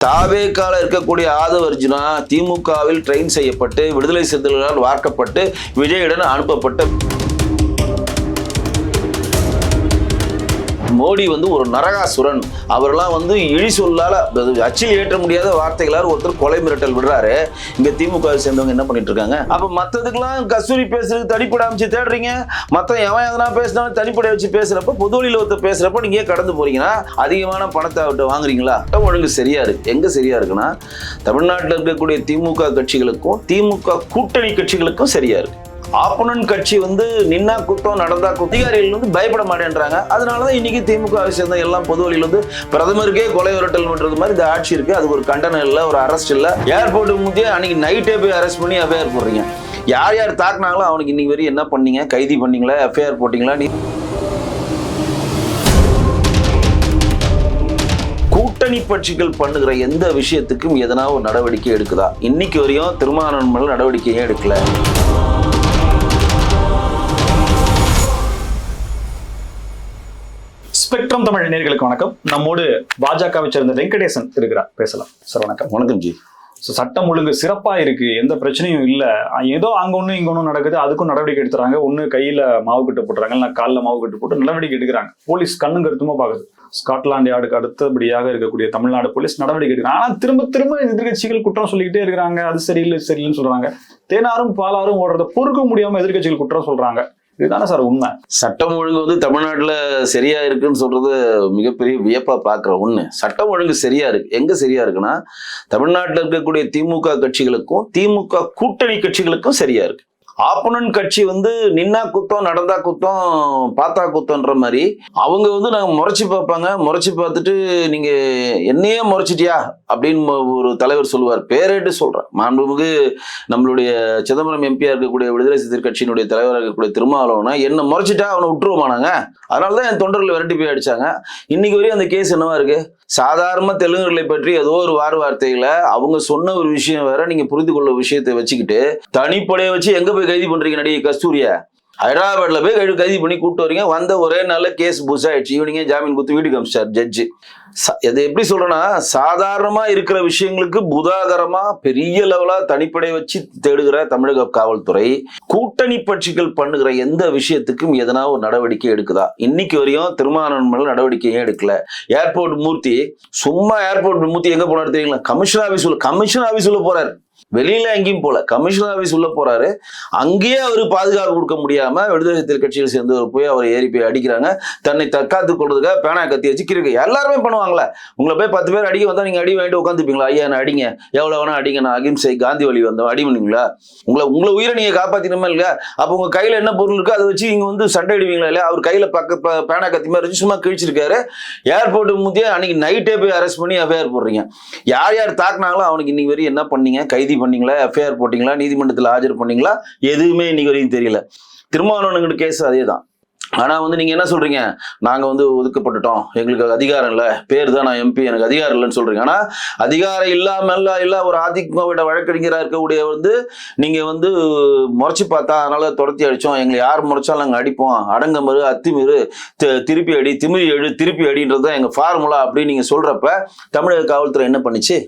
தாவேக்கால இருக்கக்கூடிய ஆதவ அர்ஜுனா திமுகவில் ட்ரெயின் செய்யப்பட்டு விடுதலை சிறுத்தைகளால் வார்க்கப்பட்டு விஜயுடன் அனுப்பப்பட்ட மோடி வந்து ஒரு நரகாசுரன். அவரெல்லாம் வந்து இழி சொல்லால அச்சில் ஏற்ற முடியாத வார்த்தைகளால் ஒருத்தர் கொலை மிரட்டல் விடுறாரு. இங்க திமுக சேர்ந்தவங்க என்ன பண்ணிட்டு இருக்காங்க? அப்ப மத்ததுக்கெல்லாம் கஸ்தூரி பேசுறதுக்கு தனிப்படை அமைச்சு தேடுறீங்க. மத்த எவன் எதனா பேசினாலும் தனிப்படை வச்சு பேசுறப்ப பொது வழியில் ஒருத்தர் பேசுறப்ப நீங்க கடந்து போறீங்கன்னா அதிகமான பணத்தை அவர்கிட்ட வாங்குறீங்களா? ஒழுங்கு சரியா இருக்கு. எங்க சரியா இருக்குன்னா தமிழ்நாட்டில் இருக்கக்கூடிய திமுக கட்சிகளுக்கும் திமுக கூட்டணி கட்சிகளுக்கும் சரியா இருக்கு. ஆப்போனன்ட் கட்சி வந்து நின்னா குத்தம் நடந்தா குத்தம் அதிகாரிகள் வந்து பயப்பட மாட்டேன்றாங்க. அதனாலதான் இன்னைக்கு திமுக வை சேர்ந்த எல்லாம் பொது வழியில் வந்து பிரதமருக்கே கொலை விரட்டல் பண்றது மாதிரி இந்த ஆட்சி இருக்கு. அது ஒரு கண்டனம் இல்லை ஒரு அரெஸ்ட் இல்லை. ஏர்போர்ட் முந்தைய அன்னைக்கு நைட்டே போய் அரெஸ்ட் பண்ணி எஃப்ஐஆர் போடுறீங்க. யார் யார் தாக்குனாங்களோ அவனுக்கு இன்னைக்கு வரையும் என்ன பண்ணீங்க? கைதி பண்ணீங்களா? எஃப்ஐஆர் போட்டீங்களா? நீ கூட்டணி கட்சிகள் பண்ணுகிற எந்த விஷயத்துக்கும் எதனா ஒரு நடவடிக்கை எடுக்குதா? இன்னைக்கு வரையும் திருமாவளவன் நடவடிக்கையே எடுக்கல. ஸ்பெக்ட்ரம் தமிழ் நேர்களுக்கு வணக்கம். நம்மோடு பாஜகவை சேர்ந்த வெங்கடேசன் இருக்கிறார். பேசலாம். சார் வணக்கம். வணக்கம் ஜி. ஸோ சட்டம் ஒழுங்கு சிறப்பா இருக்கு. எந்த பிரச்சனையும் இல்ல. ஏதோ அங்க ஒண்ணு இங்க ஒண்ணு நடக்குது. அதுக்கும் நடவடிக்கை எடுத்துறாங்க. ஒண்ணு கையில மாவு கட்டு போட்டுறாங்க. இல்ல கால்ல மாவு கட்டு போட்டு நடவடிக்கை எடுக்கிறாங்க. போலீஸ் கண்ணும் கருத்துமா பாக்குது. ஸ்காட்லாந்து யார்டுக்கு அடுத்தபடியாக இருக்கக்கூடிய தமிழ்நாடு போலீஸ் நடவடிக்கை எடுக்கிறாங்க. ஆனா திரும்ப திரும்ப எதிர்கட்சிகள் குற்றம் சொல்லிக்கிட்டே இருக்கிறாங்க. அது சரியில்லை சரியில்லைன்னு சொல்றாங்க. தேனாரும் பாலாரும் ஓடுறத பொறுக்க முடியாம எதிர்கட்சிகள் குற்றம் சொல்றாங்க. இதுதானே சார் உண்மை? சட்டம் ஒழுங்கு வந்து தமிழ்நாட்டுல சரியா இருக்குன்னு சொல்றது மிகப்பெரிய வியப்பா பாக்குற ஒண்ணு. சட்டம் ஒழுங்கு சரியா இருக்கு. எங்க சரியா இருக்குன்னா தமிழ்நாட்டில் இருக்கக்கூடிய திமுக கட்சிகளுக்கும் திமுக கூட்டணி கட்சிகளுக்கும் சரியா இருக்கு. ஆப்போனன்ட் கட்சி வந்து நின்னா குத்தம் நடந்தா குத்தம் பார்த்தா குத்தம்ன்ற மாதிரி அவங்க வந்து நாங்கள் முறைச்சி பார்ப்பாங்க. முறைச்சி பார்த்துட்டு நீங்கள் என்னையே முறைச்சிட்டியா? அப்படின்னு ஒரு தலைவர் சொல்லுவார். பேரேட்டு சொல்கிறேன் மாண்புமிகு நம்மளுடைய சிதம்பரம் எம்பியாக இருக்கக்கூடிய விடுதலை சிறுத்தை கட்சியினுடைய தலைவராக இருக்கக்கூடிய திருமாவளவனா என்ன முறைச்சிட்டா அவனை விட்டுருவோமானாங்க அதனால தான் என் தொண்டர்களை விரட்டி போய் அடிச்சாங்க. இன்னைக்கு வரையும் அந்த கேஸ் என்னவா இருக்குது சாதாரண தெலுங்குகளை பற்றி ஏதோ ஒரு வார வார்த்தைகளை அவங்க சொன்ன ஒரு விஷயம் வேற நீங்க புரிந்து கொள்ள விஷயத்தை வச்சுக்கிட்டு தனிப்படையை வச்சு எங்க போய் கைது பண்றீங்க நடிகை கஸ்தூரிய? ஹைதராபாத்ல போய் கைது கைது பண்ணி கூப்பிட்டு வரீங்க. வந்த ஒரே நாள்ல கேஸ் புஷ் ஆயிடுச்சு. ஈவினிங்கே ஜாமீன் கொடுத்து வீட்டுக்கு அமிச்சார் ஜட்ஜு இது எப்படி சொல்றேன்னா சாதாரணமா இருக்கிற விஷயங்களுக்கு புதாகரமா பெரிய லெவலா தனிப்படை வச்சு தேடுகிற தமிழக காவல்துறை கூட்டணி கட்சிகள் பண்ணுகிற எந்த விஷயத்துக்கும் எதனா ஒரு நடவடிக்கை எடுக்குதா? இன்னைக்கு வரையும் திருமாவளவன் மேல நடவடிக்கையும் எடுக்கல. ஏர்போர்ட் மூர்த்தி சும்மா ஏர்போர்ட் மூர்த்தி எங்க போனாரு தெரியுங்களா? கமிஷன் ஆஃபீஸ் கமிஷன் ஆஃபீஸ் போறாரு. வெளியில எங்கேயும் போல. கமிஷனர் ஆஃபீஸ் உள்ள போறாரு. அங்கேயே அவர் பாதுகாப்பு கொடுக்க முடியாம விடுதலை சிறுத்தைகள் கட்சியில் சேர்ந்து போய் அவர் ஏறி போய் அடிக்கிறாங்க. தன்னை தற்காத்து கொள்றதுக்காக பேனா கத்தி வச்சு கிறுக்கு. எல்லாருமே பண்ணுவாங்களே. உங்களை போய் பத்து பேர் அடிக்க வந்தா நீங்க அடி வாங்கிட்டு உட்காந்துப்பீங்களா ஐயா நான் அடிங்க. எவ்வளவு வேணா அடிங்க. நான் அகிம்சை காந்தி வழி வந்தோம். அடி பண்ணுவீங்களா உங்களை உங்களை உயிரை நீங்க காப்பாத்தினமே இல்லையா? அப்ப உங்க கையில என்ன பொருள் இருக்கோ அதை வச்சு இங்க வந்து சண்டை இடுவீங்களா இல்லையா? அவர் கையில பக்க பேனா கத்தி மாதிரி சும்மா கிழிச்சிருக்காரு. ஏர்போர்ட் முத்தியே அன்னைக்கு நைட்டே போய் அரெஸ்ட் பண்ணி எஃப்ஐஆர் போடுறீங்க. யார் யார் தாக்குனாங்களோ அவனுக்கு இன்னைக்கு வரையும் என்ன பண்ணீங்க? கைதி பண்ணீங்களா? எஃப்ஐஆர் போட்டிங்களா? நீதிமன்றத்தில் ஆஜர் பண்ணீங்களா? எதுவுமே இன்னைக்கு வரையும் தெரியல. திருமாவளவனுங்கிட்ட கேஸ் அதே தான் ஆனால் வந்து நீங்கள் என்ன சொல்கிறீங்க நாங்கள் வந்து ஒதுக்கப்பட்டுட்டோம். எங்களுக்கு அதிகாரம் இல்லை. பேர் தான் நான் எம்பி எனக்கு அதிகாரம் இல்லைன்னு சொல்கிறீங்க ஆனால் அதிகாரம் இல்லாமல் இல்லை ஒரு அதிமுகவிட வழக்கறிஞராக இருக்கக்கூடிய வந்து நீங்கள் வந்து முறைச்சி பார்த்தா அதனால் துரத்தி அடித்தோம் எங்களை யார் முறைச்சாலும் நாங்கள் அடிப்போம். அடங்கமறு அத்திமிரு தி- திருப்பி அடி திமிரி எழு திருப்பி அடின்றது தான் எங்கள் ஃபார்முலா அப்படின்னு நீங்கள் சொல்கிறப்ப தமிழக காவல்துறை என்ன பண்ணுச்சு?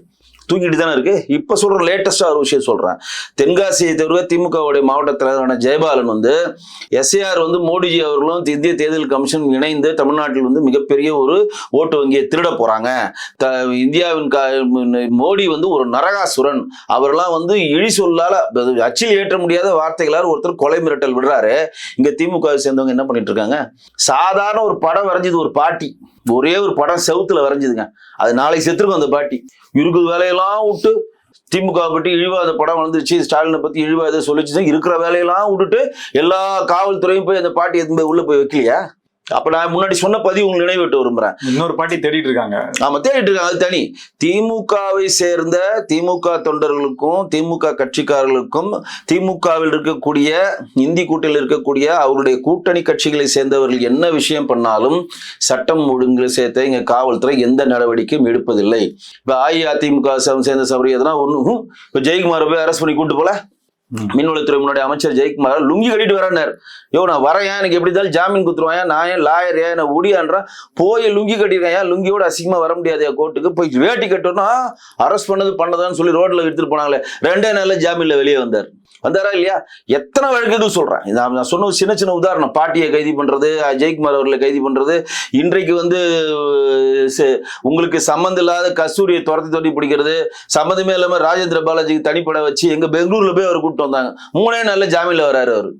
தூக்கிட்டு தானே இருக்கு? இப்ப சொல்ற லேட்டஸ்டா ஒரு விஷயம் சொல்றேன். தென்காசியை தவிர திமுகவுடைய மாவட்ட தலைவரான ஜெயபாலன் வந்து எஸ்ஏஆர் வந்து மோடிஜி அவர்களும் இந்திய தேர்தல் கமிஷன் இணைந்து தமிழ்நாட்டில் வந்து மிகப்பெரிய ஒரு ஓட்டு வங்கியை திருட போறாங்க. த- இந்தியாவின் கா- மோடி வந்து ஒரு நரகாசுரன். அவரெல்லாம் வந்து இழி சொல்லால அச்சில் ஏற்ற முடியாத வார்த்தைகளால் ஒருத்தர் கொலை மிரட்டல் விடுறாரு. இங்க திமுகவை சேர்ந்தவங்க என்ன பண்ணிட்டு இருக்காங்க? சாதாரண ஒரு படம் வரைஞ்சது ஒரு பாட்டி. ஒரே ஒரு படம் செவுத்துல வரைஞ்சதுங்க. அது நாளைக்கு செத்துருக்கும் அந்த பாட்டி. இருக்குது வேலையெல்லாம் விட்டு திமுக பற்றி இழிவாத படம் வந்துருச்சு ஸ்டாலினை பத்தி இழிவாத சொல்லிச்சு இருக்கிற வேலையெல்லாம் விட்டுட்டு எல்லா காவல்துறையும் போய் அந்த பாட்டி எதுவும் போய் உள்ள போய் வைக்கலையா? அப்ப நான் முன்னாடி சொன்ன பதிவு உங்களுக்கு நினைவிட்டு விரும்புறேன். இன்னொரு பாட்டி தேடிட்டு இருக்காங்க ஆமா தேடிட்டு இருக்காங்க அது தனி. திமுகவை சேர்ந்த திமுக தொண்டர்களுக்கும் திமுக கட்சிக்காரர்களுக்கும் திமுகவில் இருக்கக்கூடிய இந்தி கூட்டணியில் இருக்கக்கூடிய அவருடைய கூட்டணி கட்சிகளை சேர்ந்தவர்கள் என்ன விஷயம் பண்ணாலும் சட்டம் ஒழுங்கு சேர்த்த இங்க காவல்துறை எந்த நடவடிக்கையும் எடுப்பதில்லை. இப்ப அஇஅதிமுக சேர்ந்த சபரி எதனா ஒண்ணு இப்ப ஜெயக்குமாரை போய் அரெஸ்ட் பண்ணி கூட்டு போல. மீன்வளத்துறை முன்னாடி அமைச்சர் ஜெயக்குமார் லுங்கி கட்டிட்டு வரேன்னார் யோ நான் வரேன் எனக்கு எப்படி இருந்தாலும் ஜாமீன் குத்துருவான் நான் ஏன் லாயர் ஏன் நான் ஒடியான்றேன் போய் லுங்கி கட்டிருக்கேன் ஏன் லுங்கியோட அசிங்கமா வர முடியாது கோர்ட்டுக்கு போய் வேட்டி கட்டணும்னா அரெஸ்ட் பண்ணது பண்ணதான்னு சொல்லி ரோட்ல எடுத்துட்டு போனாங்களே ரெண்டே நாள்ல ஜாமீன்ல வெளியே வந்தார். வந்தாரா இல்லையா? எத்தனை வழக்குகள் சொல்றேன். நான் சொன்ன சின்ன சின்ன உதாரணம் பாட்டியை கைது பண்றது ஜெயக்குமார் அவர்களை கைது பண்றது இன்றைக்கு வந்து உங்களுக்கு சம்மந்தம் இல்லாத கஸ்தூரியை துரத்தி துரத்தி பிடிக்கிறது சம்மந்தமே இல்லாம ராஜேந்திர பாலாஜிக்கு தனிப்பட வச்சு எங்க பெங்களூர்ல போய் அவர் கூப்பிட்டு வந்தாங்க மூணே நாளில் ஜாமீனில் வராரு அவர்.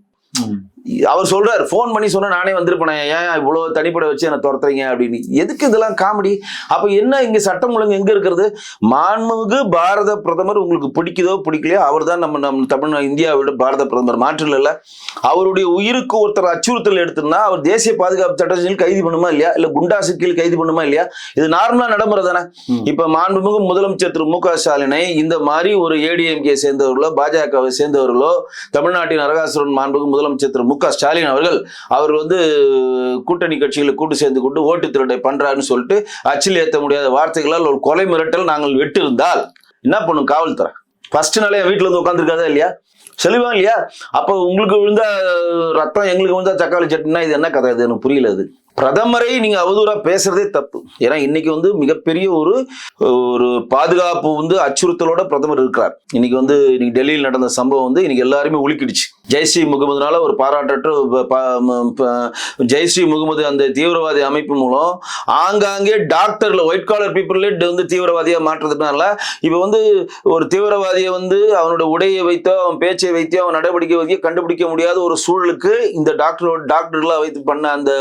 அவர் சொல்றாரு ஃபோன் பண்ணி சொன்னா நானே வந்திருப்பேன் ஏன் இவ்வளவு தனிப்பட வச்சு என்ன துரத்துறீங்க? அப்படின்னு. எதுக்கு இதெல்லாம் காமெடி? அப்ப என்ன இங்க சட்டம் ஒழுங்கு எங்க இருக்கிறது? மாண்புமிகு பாரத பிரதமர் உங்களுக்கு பிடிக்குதோ பிடிக்கலையோ அவர் தான் நம்ம நம்ம தமிழ் இந்தியாவோட பாரத பிரதமர். மாற்றில் இல்ல. அவருடைய உயிருக்கு ஒருத்தர் அச்சுறுத்தல் எடுத்திருந்தா அவர் தேசிய பாதுகாப்பு சட்டத்தில் கைது பண்ணுமா இல்லையா? இல்ல குண்டாசு கீழ் கைது பண்ணுமா இல்லையா? இது நார்மலா நடைமுறை தானே. இப்ப மாண்புமிகு முதலமைச்சர் திரு மு க ஸ்டாலினை இந்த மாதிரி ஒரு ஏடிஎம்கே சேர்ந்தவர்களோ பாஜகவை சேர்ந்தவர்களோ தமிழ்நாட்டின் அரகாசுரன் மாண்புமிகு முதலமைச்சர் திரு மு க ஸ்டாலின் அவர்கள் அவர் வந்து கூட்டணி கட்சிகளை கூட்டு சேர்ந்து கொண்டு ஓட்டு திருடை பண்றாருன்னு சொல்லிட்டு அச்சில் ஏற்ற முடியாத வார்த்தைகளால் ஒரு கொலை மிரட்டல் நாங்கள் வெட்டு இருந்தால் என்ன பண்ணும் காவல்துறை? ஃபர்ஸ்ட் நாளே என் வந்து உட்காந்துருக்காதா இல்லையா? சொல்லுவாங்க இல்லையா? அப்போ உங்களுக்கு விழுந்தா ரத்தம் எங்களுக்கு விழுந்தா தக்காளி சட்னினா இது என்ன கதை? இது எனக்கு புரியல அது. பிரதமரை நீங்க அவதூறா பேசுறதே தப்பு. ஏன்னா இன்னைக்கு வந்து மிகப்பெரிய ஒரு ஒரு பாதுகாப்பு வந்து அச்சுறுத்தலோட பிரதமர் இருக்கிறார். இன்னைக்கு வந்து இன்னைக்கு டெல்லியில் நடந்த சம்பவம் வந்து இன்னைக்கு எல்லாருமே உலுக்கிடுச்சு. ஜெய்ஸ்ரீ முகமதுனால ஒரு பாராட்டற்ற ஜெய்ஸ்ரீ முகமது அந்த தீவிரவாதி அமைப்பு மூலம் ஆங்காங்கே டாக்டர்ல ஒயிட் காலர் பீப்புளே வந்து தீவிரவாதியா மாற்றுறதுனால இப்ப வந்து ஒரு தீவிரவாதியை வந்து அவனோட உடையை வைத்தோ அவன் பேச்சை வைத்தோ அவன் நடவடிக்கை வைத்தோ கண்டுபிடிக்க முடியாத ஒரு சூழலுக்கு இந்த டாக்டரோட டாக்டர்லாம் வைத்து பண்ண அந்த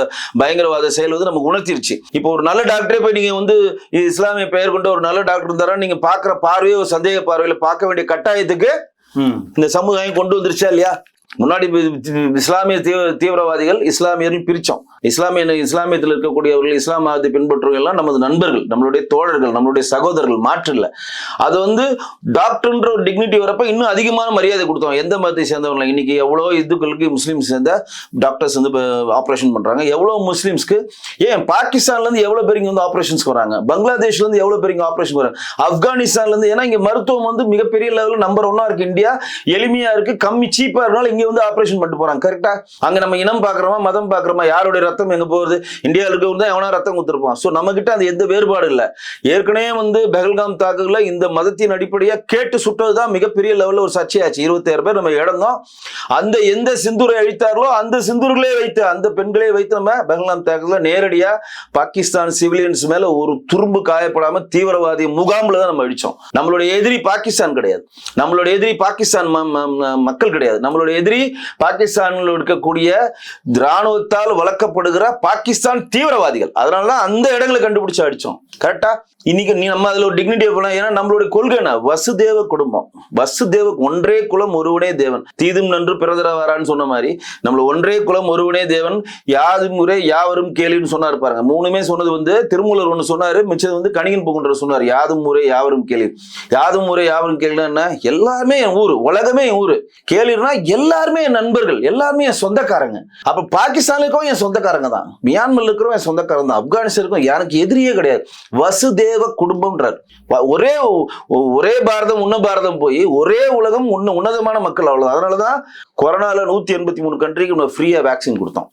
பயங்கர பயங்கரவாத செயல் வந்து நமக்கு உணர்த்திருச்சு இப்போ ஒரு நல்ல டாக்டரே போய் நீங்க வந்து இஸ்லாமிய பெயர் கொண்ட ஒரு நல்ல டாக்டர் இருந்தாரா நீங்க பாக்குற பார்வையோ ஒரு சந்தேக பார்வையில பார்க்க வேண்டிய கட்டாயத்துக்கு. இந்த சமுதாயம் கொண்டு வந்துருச்சா இல்லையா முன்னாடி இஸ்லாமிய தீவிர தீவிரவாதிகள் இஸ்லாமியர்கள் பிரிச்சோம். இஸ்லாமிய இஸ்லாமியத்தில் இருக்கக்கூடியவர்கள் இஸ்லாம் மதத்தை பின்பற்றுவர்கள் எல்லாம் நமது நண்பர்கள் நம்மளுடைய தோழர்கள் நம்மளுடைய சகோதரர்கள் மாற்று அது வந்து டாக்டர்ன்ற ஒரு டிக்னிட்டி வரப்ப இன்னும் அதிகமான மரியாதை கொடுத்தோம் எந்த மதத்தை சேர்ந்தவங்க இன்னைக்கு எவ்வளோ இந்துக்களுக்கு முஸ்லீம் சேர்ந்த டாக்டர்ஸ் வந்து ஆப்ரேஷன் பண்றாங்க. எவ்வளோ முஸ்லீம்ஸ்க்கு ஏன் பாகிஸ்தான்ல இருந்து எவ்வளோ பேர் வந்து ஆப்ரேஷன்ஸ்க்கு வராங்க பங்களாதேஷ்ல இருந்து எவ்வளோ பேர் ஆப்ரேஷன் வராங்க ஆப்கானிஸ்தான்ல இருந்து ஏன்னா இங்க மருத்துவம் வந்து மிகப்பெரிய லெவலில் நம்பர் ஒன்னா இருக்கு. இந்தியா எளிமையா இருக்கு கம்மி சீப்பா இருந்தாலும் இங்க வந்து ஆப்ரேஷன் பண்ணிட்டு போறாங்க. கரெக்டா அங்க நம்ம இனம் பாக்குறோமா மதம் பாக்குறோமா யாருடைய ரத்தம் எங்க போகுது? இந்தியாவில் இருக்கவங்க தான் எவனா ரத்தம் கொடுத்துருப்பான். ஸோ நம்ம கிட்ட அது எந்த வேறுபாடு இல்லை. ஏற்கனவே வந்து பெஹல்காம் தாக்குதல இந்த மதத்தின் அடிப்படையா கேட்டு சுட்டது தான் மிகப்பெரிய லெவல்ல ஒரு சர்ச்சையாச்சு இருபத்தாயிரம் பேர் நம்ம இழந்தோம் அந்த எந்த சிந்தூரை அழித்தார்களோ அந்த சிந்தூர்களே வைத்து அந்த பெண்களே வைத்து நம்ம பெஹல்காம் தாக்குதல நேரடியா பாகிஸ்தான் சிவிலியன்ஸ் மேல ஒரு துரும்பு காயப்படாம தீவிரவாதி முகாமில் தான் நம்ம அடிச்சோம் நம்மளுடைய எதிரி பாகிஸ்தான் கிடையாது. நம்மளுடைய எதிரி பாகிஸ்தான் ம- ம- மக்கள் கிடையாது. நம்மளுடைய எதிரி பாகிஸ்தானில் இருக்கக்கூடிய இராணுவத்தால் வளர்க்கப்படுகிற பாகிஸ்தான் தீவிரவாதிகள். அதனாலதான் அந்த இடங்களை கண்டுபிடிச்சு அடிச்சோம் கரெக்டா இன்னைக்கு நீ நம்ம அதுல ஒரு டிக்னிட்டி போலாம். ஏன்னா நம்மளுடைய கொள்கைனா வசுதேவ குடும்பம். வசுதேவ ஒன்றே குலம் ஒருவனே தேவன். தீதும் நன்று பிறதர வரான்னு சொன்ன மாதிரி நம்மள ஒன்றே குலம் ஒருவனே தேவன். யாது முறை யாவரும் கேள்வின்னு சொன்னார் பாருங்க. மூணுமே சொன்னது வந்து திருமூலர் ஒன்று சொன்னாரு மிச்சது வந்து கணிகன் புகுன்ற சொன்னார். யாதும் முறை யாவரும் கேள்வி யாதும் முறை யாவரும் கேள்வினா என்ன? எல்லாருமே என் ஊர். உலகமே என் ஊரு. கேள்வினா எல்லாருமே என் நண்பர்கள். எல்லாருமே என் சொந்தக்காரங்க. அப்ப பாகிஸ்தானுக்கும் என் சொந்தக்காரங்க தான். மியான்மர் இருக்கிறவங்க என் சொந்தக்காரங்க தான். ஆப்கானிஸ்தான் இருக்கும் எனக்கு எதிரியே கிடையாது. வசுதேவ குடும்பம்ன்றார். ஒரே ஒரே பாரதம் உன்ன பாரதம் போய் ஒரே உலகம் உன்ன உன்னதமான மக்கள் அவ்வளோதான் அதனால தான் கொரோனால நூற்றி எண்பத்தி மூணு கண்ட்ரிக்கு நம்ம ஃப்ரீயாக வேக்சின் கொடுத்தோம்.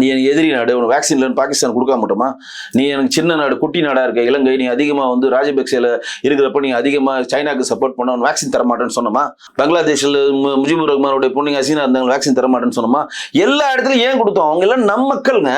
நீ எனக்கு எதிரி நாடு உனக்கு வேக்சின் இல்லைன்னு பாகிஸ்தான் கொடுக்க மாட்டோமா நீ எனக்கு சின்ன நாடு குட்டி நாடா இருக்க இலங்கை நீ அதிகமா வந்து ராஜபக்சேல இருக்கிறப்ப நீ அதிகமா சைனாக்கு சப்போர்ட் பண்ண வேக்சின் தர மாட்டேன்னு சொன்னோமா? பங்களாதேஷ்ல முஜிபுர் ரஹ்மானுடைய பொண்ணுங்க ஹசீனா இருந்தாங்க வேக்சின் தர மாட்டேன்னு சொன்னோமா? எல்லா இடத்துலயும் ஏன் கொடுத்தோம்? அவங்க எல்லாம் நம்ம மக்கள்ங்க.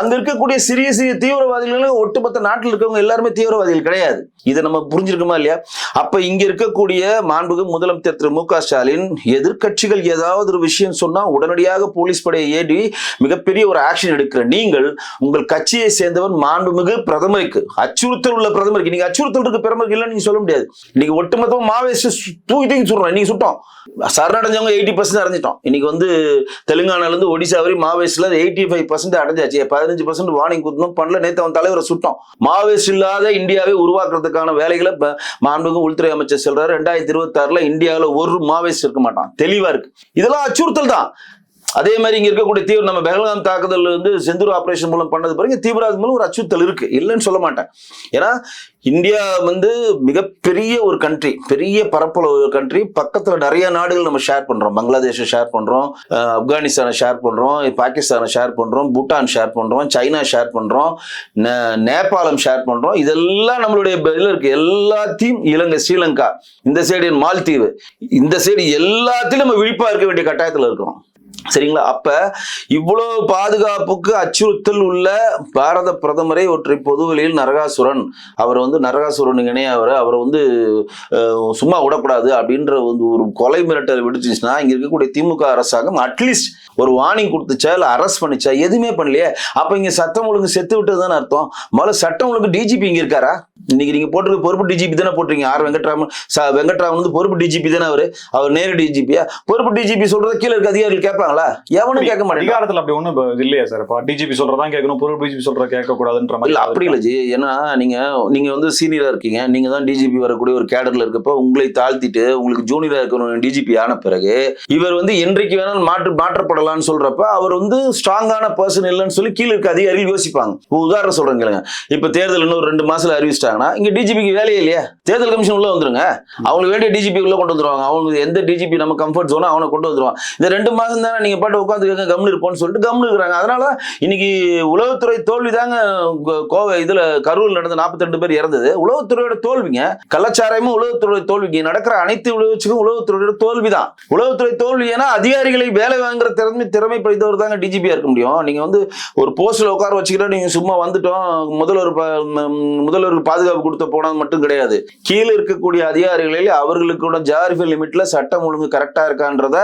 அங்க இருக்கக்கூடிய சிறிய சிறிய தீவிரவாதிகளும் ஒட்டுமொத்த நாட்டில் இருக்கவங்க எல்லாருமே தீவிரவாதிகள் கிடையாது. இதை நம்ம புரிஞ்சிருக்குமா இல்லையா? அப்ப இங்க இருக்கக்கூடிய மாண்புகு முதலமைச்சர் திரு மு க ஸ்டாலின் எதிர்க்கட்சிகள் ஏதாவது ஒரு விஷயம் சொன்னா உடனடியாக போலீஸ் படையை ஏடி மிகப்பெரிய ஒரு ஆக்ஷன் எடுக்கிற நீங்கள் உங்கள் கட்சியை சேர்ந்தவன் மாண்புமிகு பிரதமருக்கு அச்சுறுத்தல் உள்ள பிரதமருக்கு. நீங்க அச்சுறுத்தல் இருக்கு பிரதமருக்கு இல்லைன்னு நீங்க சொல்ல முடியாது. இன்னைக்கு ஒட்டுமொத்தமா மாவேஸ்ட் தூக்கி தூக்கி சொல்றோம் இன்னைக்கு சுட்டோம். சரணடைஞ்சவங்க எயிட்டி பர்சன்ட் அடைஞ்சிட்டோம். இன்னைக்கு வந்து தெலுங்கானால இருந்து ஒடிசா வரை மாவேஸ்ட்ல எயிட்டி ஃபைவ் பர்சன்ட் அடைஞ்சாச்சு. பதினஞ்சு பர்சன்ட் வார்னிங் கொடுத்தோம் பண்ணல. நேத்து அவன் தலைவரை சுட்டோம். மாவேஸ்ட் இல்லாத இந்தியாவை உருவாக்குறதுக்கான வேலைகளை மாண்புமிகு உள்துறை அமைச்சர் சொல்றாரு. ரெண்டாயிரத்தி இருபத்தி ஆறுல இந்தியாவில் ஒரு மாவேஸ்ட் இருக்க மாட்டான். தெளிவா இருக்கு. இதெல்லாம் அச்சுறுத்தல் தான். அதே மாதிரி இங்க இருக்கக்கூடிய தீவிர நம்ம பெஹல்காம் தாக்குதல் வந்து செந்தூர் ஆபரேஷன் மூலம் பண்ணது பிறகு தீவிரவாதம் மூலம் ஒரு அச்சுறுத்தல் இருக்கு. இல்லைன்னு சொல்ல மாட்டேன். ஏன்னா இந்தியா வந்து மிகப்பெரிய ஒரு கண்ட்ரி பெரிய பரப்பளவு ஒரு கண்ட்ரி பக்கத்துல நிறைய நாடுகள் நம்ம ஷேர் பண்றோம். பங்களாதேஷை ஷேர் பண்றோம் ஆப்கானிஸ்தானை ஷேர் பண்றோம் பாகிஸ்தானை ஷேர் பண்றோம் பூட்டான் ஷேர் பண்றோம் சைனா ஷேர் பண்றோம் நே- நேபாளம் ஷேர் பண்றோம். இதெல்லாம் நம்மளுடைய இதுல இருக்கு. எல்லாத்தையும் இலங்கை ஸ்ரீலங்கா இந்த சைடு மால்தீவு இந்த சைடு எல்லாத்திலும் நம்ம விழிப்பா இருக்க வேண்டிய கட்டாயத்துல இருக்கிறோம். சரிங்களா? அப்ப இவ்வளவு பாதுகாப்புக்கு அச்சுறுத்தல் உள்ள பாரத பிரதமரை ஒற்றை பொதுவெளியில் நரகாசுரன். அவர் வந்து நரகாசுரன் இணையவர். அவரை வந்து சும்மா விடக்கூடாது அப்படின்ற வந்து ஒரு கொலை மிரட்டல் விடுச்சுச்சுன்னா இங்க இருக்கக்கூடிய திமுக அரசாங்கம் அட்லீஸ்ட் ஒரு வார்னிங் கொடுத்துச்சா இல்லை அரெஸ்ட் பண்ணிச்சா? எதுவுமே பண்ணலையே. அப்ப இங்க சட்டம் ஒழுங்கு செத்து விட்டதுன்னு அர்த்தம்? முதல்ல சட்டம் ஒழுங்கு டிஜிபி இங்க இருக்காரா? இன்னைக்கு நீங்க போட்டிருக்க பொறுப்பு டிஜிபி தானே போட்டிருக்கீங்க. ஆர். வெங்கட்ராமன் வெங்கட்ராமன் வந்து பொறுப்பு டிஜிபி தானே அவரு. அவர் நேரு டிஜிபியா பொறுப்பு டிஜிபி சொல்றத கீழே இருக்க அதிகாரிகள் கேட்பாங்களா? எவனும் கேட்க மாட்டேங்க அதிகாரத்துல அப்படி இப்ப இல்லையா சார் இப்ப டிஜிபி சொல்றதான் கேட்கணும் பொருள் டிஜிபி சொல்றத கேட்க கூடாதுன்ற மாதிரி அப்படி இல்ல ஜி. ஏன்னா நீங்க நீங்க வந்து சீனியரா இருக்கீங்க. நீங்க தான் டிஜிபி வரக்கூடிய ஒரு கேடர்ல இருக்கப்ப உங்களை தாழ்த்திட்டு உங்களுக்கு ஜூனியரா இருக்கிற டிஜிபி ஆன பிறகு இவர் வந்து என்றைக்கு வேணாலும் மாற்று மாற்றப்படலாம்னு சொல்றப்ப அவர் வந்து ஸ்ட்ராங்கான பர்சன் இல்லைன்னு சொல்லி கீழே இருக்க அதிகாரிகள் யோசிப்பாங்க. உதாரணம் சொல்றேன் கேளுங்க. இப்ப தேர்தல் இன்னும் ரெண்டு மாசத்துல அறிவிச்சிட்டாங்கன்னா இங்க டிஜிபிக்கு வேலையே இல்லையா. தேர்தல் கமிஷன் உள்ள வந்துருங்க. அவங்களுக்கு வேண்டிய டிஜிபி உள்ள கொண்டு வந்துருவாங்க. அவங்க எந்த டிஜிபி நம்ம கம்ஃபர்ட் ஜோனோ அவனை கொண்டு வந்துருவாங்க இந்த ரெண்டு மாசம் தானே நீங்க பாட்டு உட்காந்துக்கங்க கம்னு இருப்போம்னு சொல்லிட்டு கம்னு இருக்கிறாங்க. அதனால இன்னைக்கு உளவுத்துறை தோல்வி தாங்க கோவை இதுல கரூர் நடந்த 42 பேர் இறந்தது. உளவுத்துறையோட தோல்விங்க கலாச்சாரமும் உளவுத்துறை தோல்விங்க. நடக்கிற அனைத்து உளவுச்சுக்கும் உளவுத்துறையோட தோல்வி தான் உளவுத்துறை தோல்வி ஏன்னா அதிகாரிகளை வேலை வாங்குற திறமை திறமை படித்தவர் தாங்க டிஜிபியா இருக்க முடியும். நீங்க வந்து ஒரு போஸ்ட்ல உட்கார வச்சுக்கிட்டா நீங்க சும்மா வந்துட்டோம். முதல்வர் முதல்வர் பாதுகாப்பு பாதுகாப்பு கொடுத்த போனது மட்டும் கிடையாது. கீழே இருக்கக்கூடிய அதிகாரிகளில் அவர்களுக்கு ஜாரிஃபை லிமிட்ல சட்டம் ஒழுங்கு கரெக்டா இருக்கான்றத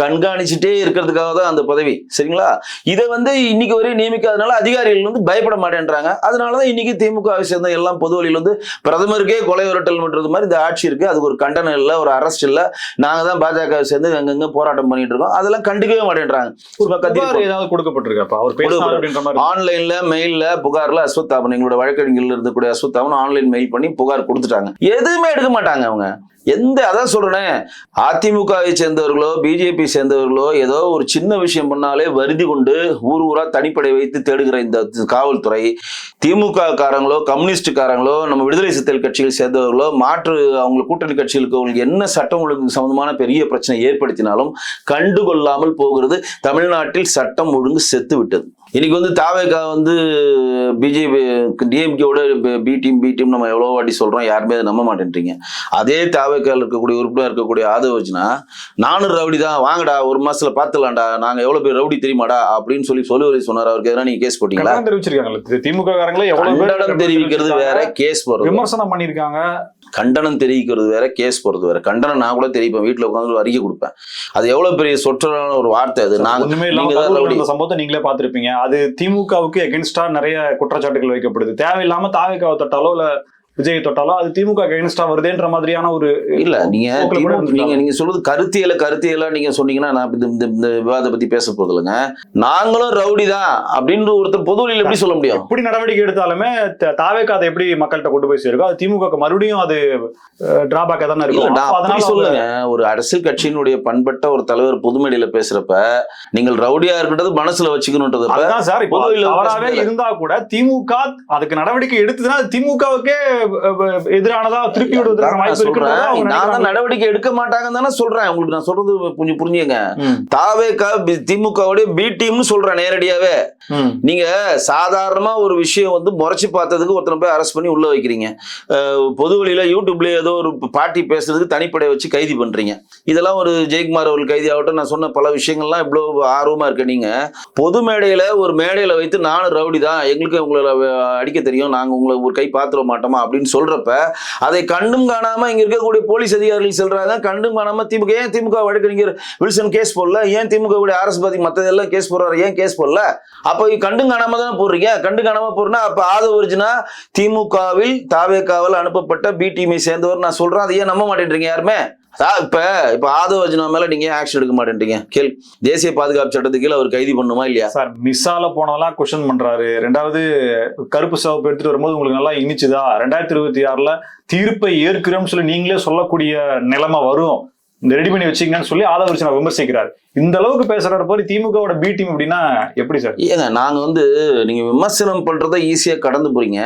கண்காணிச்சுட்டே இருக்கிறதுக்காக தான் அந்த பதவி. சரிங்களா? இதை வந்து இன்னைக்கு வரையும் நியமிக்காதனால அதிகாரிகள் வந்து பயப்பட மாட்டேன்றாங்க. அதனாலதான் இன்னைக்கு திமுகவை சேர்ந்த எல்லாம் பொது வழியில் வந்து பிரதமருக்கே கொலை விரட்டல் பண்றது மாதிரி இந்த ஆட்சி இருக்கு. அதுக்கு ஒரு கண்டனம் இல்லை ஒரு அரஸ்ட் இல்லை. நாங்க தான் பாஜக சேர்ந்து அங்கங்க போராட்டம் பண்ணிட்டு இருக்கோம். அதெல்லாம் கண்டுக்கவே மாட்டேன்றாங்க. ஏதாவது கொடுக்கப்பட்டிருக்காப்பா அவர் ஆன்லைன்ல மெயில்ல புகார்ல அஸ்வத்தாபன் எங்களோட வழக்கறிஞர்கள் இருக்கக்கூடிய அஸ்வத்தாபன் ஆன்லைன் மெயில் பண்ணி புகார் கொடுத்துட்டாங்க. எதுவுமே எடுக்க மாட்டாங்க அவங்க. எந்த அதான் சொல்றேன் அதிமுகவை சேர்ந்தவர்களோ பிஜேபி சேர்ந்தவர்களோ ஏதோ ஒரு சின்ன விஷயம் பண்ணாலே வருதி கொண்டு ஊர் ஊரா தனிப்படை வைத்து தேடுகிற இந்த காவல்துறை திமுக காரங்களோ கம்யூனிஸ்ட் காரங்களோ நம்ம விடுதலை சித்தல் கட்சிகள் சேர்ந்தவர்களோ மாற்று அவங்க கூட்டணி கட்சிகளுக்கு அவங்களுக்கு என்ன சட்டம் ஒழுங்கு சம்பந்தமான பெரிய பிரச்சனை ஏற்படுத்தினாலும் கண்டுகொள்ளாமல் போகிறது தமிழ்நாட்டில் சட்டம் ஒழுங்கு செத்து விட்டது இன்னைக்கு வந்து தாவேகா வந்து பிஜேபி டிஎம்கேவோட பி டீம் பி டீம் நம்ம எவ்வளோ வாட்டி சொல்றோம். யாருமே அதை நம்ப மாட்டேன்றீங்க அதே தாவேக்கால இருக்கக்கூடிய உறுப்பினர் இருக்கக்கூடிய ஆதவச்சுனா நானும் ரவுடி தான் வாங்கடா ஒரு மாசத்துல பாத்துலாம்டா நாங்க எவ்வளவு பேர் ரவுடி தெரியுமாடா அப்படின்னு சொல்லி சொல்லி சொன்னார். அவருக்கு எதனா நீங்க கேஸ் போட்டீங்களா? கண்டனம் தெரிவிச்சிருக்காங்கல்ல. திமுக தெரிவிக்கிறது வேற கேஸ் போறது விமர்சனம் பண்ணிருக்காங்க கண்டனம் தெரிவிக்கிறது வேற கேஸ் போறது வேற. கண்டனம் நான் கூட தெரிவிப்பேன். வீட்டுல உட்காந்து ஒரு அறிக்கை கொடுப்பேன். அது எவ்வளவு பெரிய சொற்றலான ஒரு வார்த்தை அது. நாங்க ஒண்ணுமே இல்லாம நீங்க தான் கரூர்ல ரவுடி. நடந்த சம்பவத்தை நீங்களே பார்த்திருப்பீங்க. அது திமுகவுக்கு எகென்ஸ்டா நிறைய குற்றச்சாட்டுகள் வைக்கப்படுது. தேவையில்லாம தாவேக்காவை தொட்டாலோ இல்ல விஜய் தொட்டாலோ அது திமுக எகென்ஸ்டா வருதேன்ற மாதிரியான ஒரு இல்ல நீங்க. நீங்க நீங்க சொல்றது கருத்தியல கருத்தியலா நீங்க சொன்னீங்கன்னா நான் இந்த இந்த- விவாதத்தை பத்தி பேச போறது இல்லைங்க நாங்களும் ரவுடி தான் அப்படின்னு ஒருத்தர் பொது வழியில எப்படி சொல்ல முடியும் எப்படி நடவடிக்கை எடுத்தாலுமே தாவேக்கா அதை எப்படி மக்கள்கிட்ட கொண்டு போய் சேருக்கோ அது திமுக மறுபடியும் அது டிராபேக்கா தானே இருக்கும் அதனால சொல்லுங்க ஒரு அரசியல் கட்சியினுடைய பண்பட்ட ஒரு தலைவர் பொதுமேடையில பேசுறப்ப நீங்கள் ரவுடியா இருக்கின்றது மனசுல வச்சுக்கணுன்றத அதுதான் சார் இப்போ பேசுறது. இருந்தா கூட திமுக அதுக்கு நடவடிக்கை எடுத்ததுன்னா திமுகவுக்கே எதிரானதா திருப்பி விடுவதற்கான நான் தான். நடவடிக்கை எடுக்க மாட்டாங்கன்னு தானே சொல்றேன். உங்களுக்கு நான் சொல்றது கொஞ்சம் புரிஞ்சுங்க. தாவேக்கா திமுகவுடைய பி டீம்னு சொல்றேன் நேரடியாவே. நீங்க சாதாரணமா ஒரு விஷயம் வந்து முறைச்சு பார்த்ததுக்கு ஒருத்தனை போய் அரெஸ்ட் பண்ணி உள்ள வைக்கிறீங்க. பொது வழியில யூடியூப்ல ஏதோ ஒரு பாட்டி பேசுறதுக்கு தனிப்படை வச்சு கைது பண்றீங்க. இதெல்லாம் ஒரு ஜெயக்குமார் அவர்கள் கைதி ஆகட்டும் நான் சொன்ன பல விஷயங்கள்லாம் இவ்வளவு ஆர்வமா இருக்க நீங்க. பொது மேடையில ஒரு மேடையில வைத்து நானும் ரவுடி தான் எங்களுக்கு உங்களை அடிக்க தெரியும். நாங்க உங்களை ஒரு கை பாத்துட மாட்டோமா? அப்படின்னு சொல்றப்ப அதை கண்டும் காணாம இங்க இருக்கக்கூடிய போலீஸ் அதிகாரிகள் சொல்றாங்க கண்டும் காணாம திமுக ஏன் திமுக வழக்கறிஞர் வில்சன் கேஸ் போடல? ஏன் திமுக அரசு பாதி மத்ததெல்லாம் கேஸ் போடுறாரு? ஏன் கேஸ் போடல? அப்ப கண்டும் காணாம தானே போடுறீங்க? கண்டு காணாம போடுறா அப்ப ஆதவ ஒரிஜினா திமுகவில் தாவேக்காவில் அனுப்பப்பட்ட பி சேர்ந்தவர் நான் சொல்றேன். அதை ஏன் நம்ப மாட்டேன்றீங்க யாருமே? அதான் இப்ப இப்ப ஆதவ அர்ஜுனா மேல நீங்க ஆக்ஷன் எடுக்க மாட்டேன்றீங்க? கேள் தேசிய பாதுகாப்பு சட்டத்துக்கு கீழ அவர் கைது பண்ணுமா இல்லையா? சார் மிஸ்ஸால போனதெல்லாம் கொஸ்டின் பண்றாரு. ரெண்டாவது கருப்பு சிவப்பு எடுத்துட்டு வரும்போது உங்களுக்கு நல்லா இனிச்சுதா? ரெண்டாயிரத்தி இருபத்தி ஆறுல தீர்ப்பை ஏற்கிறோம்னு சொல்லி நீங்களே சொல்லக்கூடிய நிலைமை வரும். இந்த ரெடி பண்ணி வச்சீங்கன்னு சொல்லி ஆதவ அர்ஜுனா விமர்சிக்கிறார். இந்த அளவுக்கு பேசுறாரு போய் திமுகவோட பி டீம் அப்படின்னா எப்படி சார்? ஏங்க நாங்க வந்து நீங்க விமர்சனம் பண்றத ஈஸியா கடந்து போறீங்க.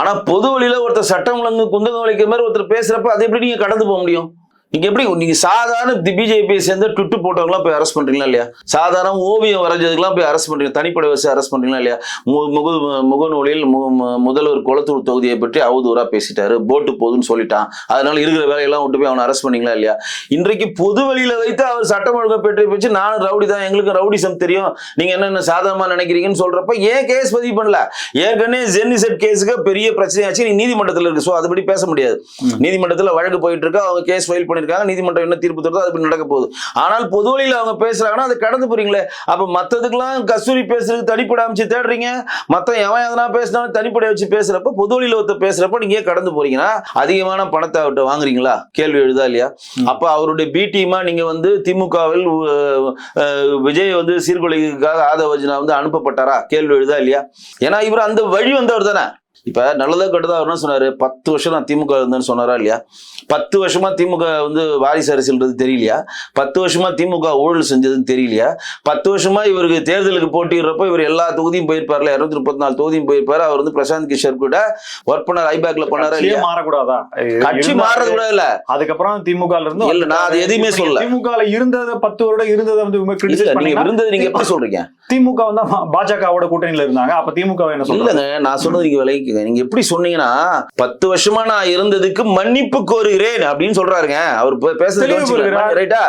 ஆனா பொது வழியில ஒருத்தர் சட்டம் ஒழுங்கு குந்தகம் வலிக்கிற மாதிரி ஒருத்தர் பேசுறப்ப அது எப்படி நீங்க கடந்து போக முடியும்? நீங்க எப்படி நீங்க சாதாரண பிஜேபி சேர்ந்து ட்விட்டு போட்டவங்களாம் போய் அரெஸ்ட் பண்றீங்களா இல்லையா? சாதாரண ஓவியம் வரைஞ்சதுக்கெல்லாம் போய் அரெஸ்ட் பண்றீங்க தனிப்படை வச்சு அரெஸ்ட் பண்றீங்களா இல்லையா? முகு முகநூலில் முதல்வர் குளத்தூர் தொகுதியை பற்றி அவதூறா பேசிட்டாரு போட்டு போகுதுன்னு சொல்லிட்டான். அதனால இருக்கிற வேலையெல்லாம் விட்டு போய் அவனை அரெஸ்ட் பண்ணீங்களா இல்லையா? இன்றைக்கு பொது வழியில வைத்து அவர் சட்டம் ஒழுங்கை பெற்று வச்சு நானும் ரவுடி தான் எங்களுக்கு ரவுடிசம் தெரியும். நீங்க என்னென்ன சாதாரணமா நினைக்கிறீங்கன்னு சொல்றப்ப ஏன் கேஸ் பதிவு பண்ணல? ஏற்கனவே ஜென்னிசெட் கேஸுக்கு பெரிய பிரச்சனையாச்சு நீ நீதிமன்றத்தில் இருக்கு. ஸோ அதுபடி பேச முடியாது. நீதிமன்றத்தில் வழக்கு போயிட்டு இருக்கு அவங்க கேஸ் ஃபைல் பண்ணிருக்காங்க நீதிமன்றம் என்ன தீர்ப்பு தருதோ அதுபடி நடக்க போகுது. ஆனால் பொது வழியில் அவங்க பேசுறாங்கன்னா அது கடந்து போறீங்களே. அப்ப மத்ததுக்கெல்லாம் கஸ்தூரி பேசுறதுக்கு தனிப்படை அமைச்சு தேடுறீங்க. மத்த எவன் எதனா பேசினாலும் தனிப்படை வச்சு பேசுறப்ப பொது வழியில் ஒருத்தர் பேசுறப்ப நீங்க கடந்து போறீங்கன்னா அதிகமான பணத்தை அவர்கிட்ட வாங்குறீங்களா? கேள்வி எழுதா இல்லையா. அப்ப அவருடைய பி டீமா நீங்க வந்து திமுகவில் விஜய் வந்து சீர்குலைக்காக ஆதவஜனா வந்து அனுப்பப்பட்டாரா? கேள்வி எழுதா இல்லையா? ஏன்னா இவர் அந்த வழி வந்தவர் தானே. இப்ப நல்லதா கெட்டதா அவர் என்ன சொன்னாரு. பத்து வருஷம் நான் திமுக இருந்தேன்னு சொன்னாரா இல்லையா? பத்து வருஷமா திமுக வந்து வாரிசு அரசியல்ன்றது தெரியலையா? பத்து வருஷமா திமுக ஊழல் செஞ்சதுன்னு தெரியலையா? பத்து வருஷமா இவருக்கு தேர்தலுக்கு போட்டிடுறப்ப இவர் எல்லா தொகுதியும் போயிருப்பார்ல. இருநூத்தி முப்பத்தி நாலு தொகுதியும் போயிருப்பாரு. அவர் வந்து பிரசாந்த் கிஷோர் கூட ஒர்க் பண்ணார் ஐபேக்ல பண்ணாரா இல்லையா? மாறக்கூடாதா? கட்சி மாறது கூட இல்ல. அதுக்கப்புறம் திமுக இருந்து இல்ல, நான் அது எதுவுமே சொல்லல. திமுக இருந்தத பத்து வருடம் இருந்ததை வந்து நீங்க இருந்தது நீங்க எப்படி சொல்றீங்க? திமுக வந்து பாஜகவோட கூட்டணியில இருந்தாங்க. அப்ப திமுக என்ன சொல்றாங்க? இல்லங்க நான் சொன்னது நீங்க விளைவிக்குங்க நீங்க எப்படி சொன்னீங்கன்னா பத்து வருஷமா நான் இருந்ததுக்கு மன்னிப்பு கோருகிறேன் அப்படின்னு சொல்றாருங்க. அவர் பேசுறது. ரைட்டா?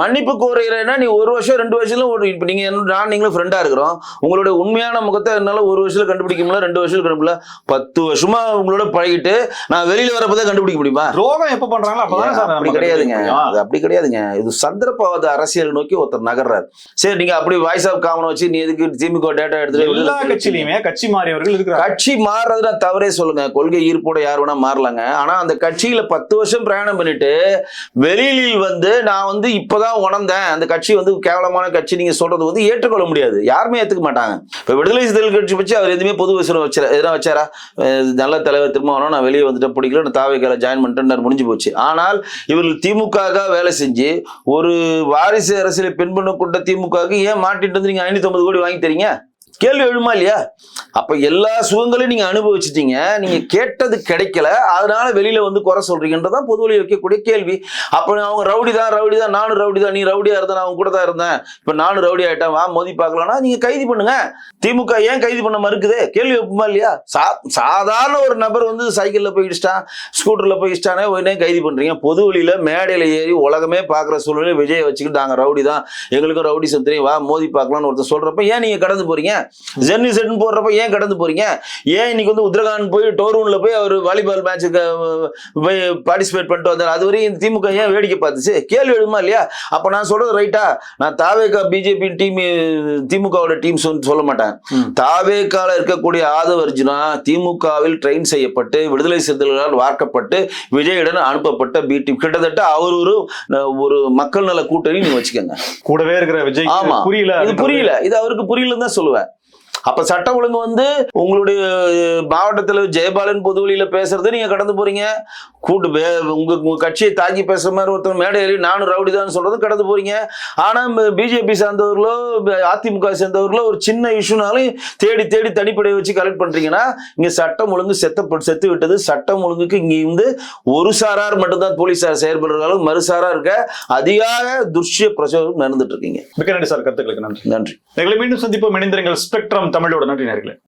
மன்னிப்பு கோருகிறேன்னா நீ ஒரு வருஷம் ரெண்டு வருஷத்துல ஒரு இப்ப நீங்க நான் நீங்களும் ஃப்ரெண்டா இருக்கிறோம். உங்களுடைய உண்மையான முகத்தை என்னால ஒரு வருஷத்துல கண்டுபிடிக்க முடியல ரெண்டு வருஷத்துல கண்டுபிடிக்கல பத்து வருஷமா உங்களோட பழகிட்டு நான் வெளியில வரப்பதான் கண்டுபிடிக்க முடியுமா? துரோகம் எப்ப பண்றாங்களோ அப்பதான் அப்படி கிடையாதுங்க. அது அப்படி கிடையாதுங்க. இது சந்தர்ப்பவாத அரசியல் நோக்கி ஒருத்தர் நகர்றாரு. சரி நீங்க அப்படி வாய்ஸ் ஆஃப் காமன் வச்சு நீ எதுக்கு திமுக டேட்டா எல்லா எடுத்துட்டு கட்சியிலுமே கட்சி மாறியவர்கள் இருக்கிறாங்க. கட்சி மாறுறதுனா தவறே சொல்லுங்க. கொள்கை ஈர்ப்போட யார் வேணா மாறலாங்க. ஆனா அந்த கட்சியில பத்து வருஷம் பிரயாணம் பண்ணிட்டு வெளியில் வந்து நான் வந்து இப்பதான் உணர்ந்தேன். அந்த கட்சி வந்து கேவலமான கட்சி. நீங்க சொல்றது வந்து ஏற்றுக்கொள்ள முடியாது. யாருமே ஏத்துக்க மாட்டாங்க. இப்ப விடுதலை சிறுத்தைகள் கட்சி பற்றி அவர் எதுவுமே பொது விசனம் வச்சு எதனா வச்சாரா? நல்ல தலைவர் திரும்ப வரணும். நான் வெளியே வந்துட்டு பிடிக்கல நான் தாவைக்கால ஜாயின் பண்ணிட்டேன். முடிஞ்சு போச்சு. ஆனால் இவர்கள் திமுக வேலை செஞ்சு ஒரு வாரிசு அரசியலை பின்பற்ற கொண்ட திமுகவுக்கு ஏன் மாட்டிட்டு வந்து நீங்க ஐநூத்தி கோடி வாங்கி தரீங்க? கேள்வி எழுமா இல்லையா? அப்ப எல்லா சுகங்களையும் நீங்க அனுபவிச்சிட்டீங்க. நீங்க கேட்டது கிடைக்கல. அதனால வெளியில வந்து குறை சொல்றீங்கன்றதான் பொது வைக்கக்கூடிய கேள்வி. அப்ப அவங்க ரவுடி தான் ரவுடி தான் நானும் ரவுடி தான் நீ ரவுடியா இருந்த நான் அவங்க கூட தான் இருந்தேன். இப்ப நானும் ரவுடி ஆயிட்டேன். வா மோதி பார்க்கலாம்னா நீங்க கைது பண்ணுங்க. திமுக ஏன் கைது பண்ண மறுக்குது? கேள்வி வைப்புமா இல்லையா? சா சாதாரண ஒரு நபர் வந்து சைக்கிள்ல போய் இடிச்சிட்டான் ஸ்கூட்டர்ல போய் இடிச்சிட்டானே உடனே கைது பண்றீங்க. பொது வழியில மேடையில ஏறி உலகமே பாக்குற சூழ்நிலை விஜயை வச்சுக்கிட்டு நாங்க ரவுடி தான் எங்களுக்கும் ரவுடி சந்திரி வா மோதி பார்க்கலாம்னு ஒருத்தர் சொல்றப்ப ஏன் நீங்க கடந்து போறீங்க? ஜென்னி செட்னு போடுறப்ப ஏன் கடந்து போறீங்க? ஏன் இன்னைக்கு வந்து உத்தரகாண்ட் போய் டோரூன்ல போய் அவர் வாலிபால் மேட்சுக்கு போய் பார்ட்டிசிபேட் பண்ணிட்டு வந்தார்? அது வரையும் திமுக ஏன் வேடிக்கை பார்த்துச்சு? கேள்வி எழுமா இல்லையா? அப்ப நான் சொல்றது ரைட்டா நான் தாவேகா பிஜேபி டீம் திமுகவோட டீம் சொல்ல மாட்டேன். தாவேக்கால இருக்கக்கூடிய ஆதவ அர்ஜுனா திமுகவில் ட்ரெயின் செய்யப்பட்டு விடுதலை சிறுத்தைகளால் வார்க்கப்பட்டு விஜயுடன் அனுப்பப்பட்ட பி டீம் கிட்டத்தட்ட அவர் ஒரு ஒரு மக்கள் நல கூட்டணி நீங்க வச்சுக்கோங்க. கூடவே இருக்கிற விஜய் ஆமா. புரியல இது புரியல. இது அவருக்கு புரியலன்னு தான் சொல்லுவேன். அப்ப சட்டம் ஒழுங்கு வந்து உங்களுடைய மாவட்டத்துல ஜெயபாலன் பொதுவெளியில பேசுறது நீங்க கடந்து போறீங்க. கூட்டு உங்க உங்க கட்சியை தாக்கி பேசுற மாதிரி ஒருத்தர் மேடை ஏறி நானும் ரவுடி தான் சொல்றது கடந்து போறீங்க. ஆனா பிஜேபி சார்ந்தவர்களோ அதிமுக சேர்ந்தவர்களோ ஒரு சின்ன இஷ்யூனாலும் தேடி தேடி தனிப்படை வச்சு கலெக்ட் பண்றீங்கன்னா இங்க சட்டம் ஒழுங்கு செத்த செத்து விட்டது. சட்டம் ஒழுங்குக்கு இங்க வந்து ஒரு சாரார் மட்டும்தான் போலீசார் செயல்படுறதாலும் மறுசாரா இருக்க அதிகார துஷ்ய பிரச்சோகம் நடந்துட்டு இருக்கீங்க. மிக்க நன்றி சார். கருத்துக்களுக்கு நன்றி. நன்றி. எங்களை மீண்டும் சந்திப்போம். இணைந்திருங்கள். ஸ்பெக்ட்ரம் தமிழோட நன்றி நேர்களே.